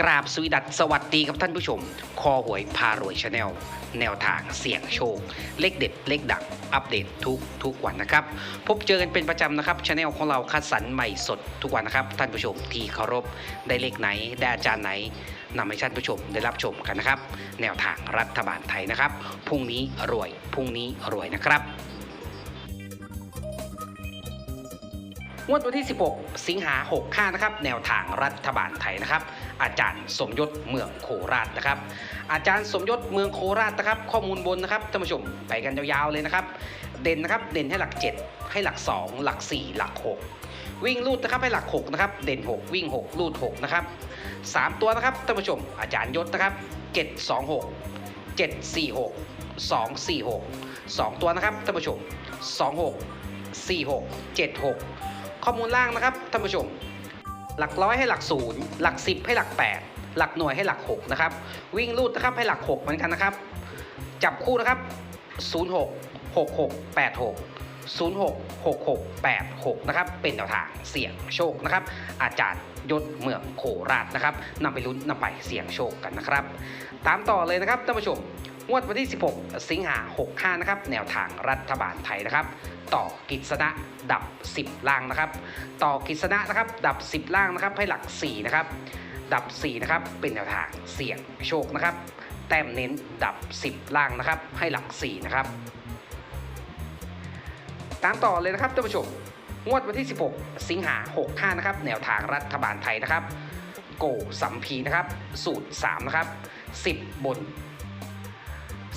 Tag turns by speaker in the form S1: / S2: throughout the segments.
S1: กราบสวีดัสสวัสดีครับท่านผู้ชม คอหวยพารวยชาแนลแนวทางเสี่ยงโชค เลขเด็ด เลขดังอัปเดตทุกทุกวันนะครับ พบเจอกันเป็นประจำนะครับชาแนลของเราคัดสรรใหม่สดทุกวันนะครับ ท่านผู้ชมที่เคารพได้เลขไหน ได้อาจารย์ไหนนำให้ท่านผู้ชมได้รับชมกันนะครับ แนวทางรัฐบาลไทยนะครับพรุ่งนี้รวยพรุ่งนี้รวยนะครับ งวดวันที่ 16 สิงหา 65 นะครับ แนวทางรัฐบาลไทยนะครับ อาจารย์สมยศเมืองโคราชนะครับ อาจารย์สมยศเมืองโคราชนะครับ ข้อมูลบนนะครับท่านผู้ชมไปกันยาวๆเลยนะครับ เด่นนะครับ เด่นให้หลัก 7 ให้หลัก 2 หลัก 4 หลัก 6 วิ่งลูดนะครับให้หลัก 6 นะครับ เด่น 6 วิ่ง 6 ลูด 6 นะครับ 3 ตัวนะครับท่านผู้ชม อาจารย์ยศนะครับ 726 746 246 2 ตัวนะครับท่านผู้ชม 26 46 76 ข้อมูลล่างนะครับท่านผู้ชม หลักร้อยให้หลักศูนย์หลักสิบให้หลักแปดหลักหน่วยให้หลักหกนะครับวิ่งลูดนะครับให้หลักหกเหมือนกันนะครับ จับคู่นะครับศูนย์หกหกหกแปดหกศูนย์หกหกหกแปดหกนะครับ เป็นแนวทางเสี่ยงโชคนะครับ อาจารย์ยศเมืองโคราชนะครับนำไปลุ้นนำไปเสี่ยงโชคกันนะครับ ตามต่อเลยนะครับท่านผู้ชม งวดวันที่ 16 สิงหา65 นะครับ แนวทางรัฐบาลไทยนะครับ ต่อกิษณะดับ 10 ล่างนะครับ ต่อกิษณะนะครับ ดับ 10 ล่างนะครับ ให้หลัก 4 นะครับ ดับ 4 นะครับ เป็นแนวทางเสี่ยงโชคนะครับ แต้มเน้นดับ 10 ล่างนะครับ ให้หลัก 4 นะครับ ตามต่อเลยนะครับท่านผู้ชม งวดวันที่ 16 สิงหา65 นะครับ แนวทางรัฐบาลไทยนะครับ โกสัมพีนะครับ สูตร 3 นะครับ 10 บน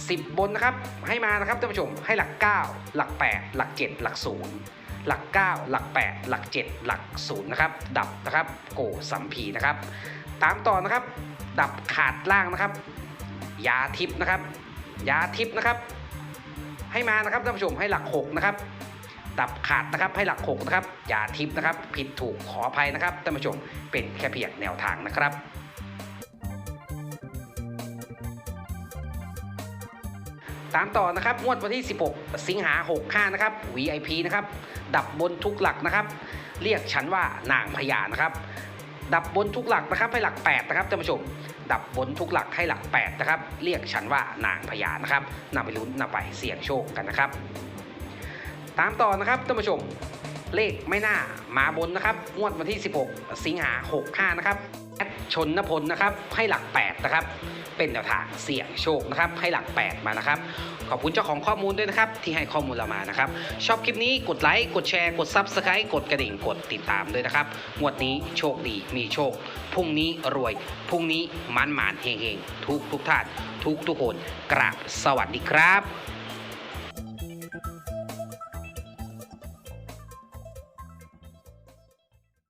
S1: 10 บนนะครับ ให้มานะครับท่านผู้ชมให้หลัก 9 หลัก 8 หลัก 7 หลัก 0 หลัก 9 หลัก 8 หลัก 7 หลัก 0 นะครับ ดับนะครับโกสัมพีนะครับ ตามต่อนะครับ ดับขาดล่างนะครับ ยาทิพย์นะครับ ยาทิพย์นะครับ ให้มานะครับท่านผู้ชมให้หลัก 6 นะครับ ดับขาดนะครับให้หลัก 6 นะครับ ยาทิพย์นะครับ ผิดถูกขออภัยนะครับท่านผู้ชมเป็นแค่เพียงแนวทางนะครับ ตามต่อนะครับงวดวันที่ 16 สิงหา65นะครับ VIP นะครับดับบนทุกหลักนะครับ เรียกฉันว่านางพญานะครับ ดับบนทุกหลักนะครับให้หลัก 8 นะครับท่านผู้ชมดับบนทุกหลักให้หลัก 8 นะครับ เรียกฉันว่านางพญานะครับนำไปลุ้นนำไปเสี่ยงโชคกันนะครับ ตามต่อนะครับท่านผู้ชม เลขไม่น่ามาบนนะครับงวดวันที่ 16 สิงหา65 นะครับแอดชนนพลนะครับให้หลัก 8 นะครับ เป็นแนวทางเสี่ยงโชคนะครับ ให้หลัก 8 มานะครับ ขอบคุณเจ้าของข้อมูลด้วยนะครับ ที่ให้ข้อมูลเรามานะครับ ชอบคลิปนี้กดไลค์กดแชร์กด Subscribe กดกระดิ่งกดติดตามด้วยนะครับงวดนี้โชคดีมีโชคพรุ่งนี้รวยพรุ่งนี้มันหมานๆเฮงทุกทุกท่านทุกทุกคนกราบสวัสดีครับ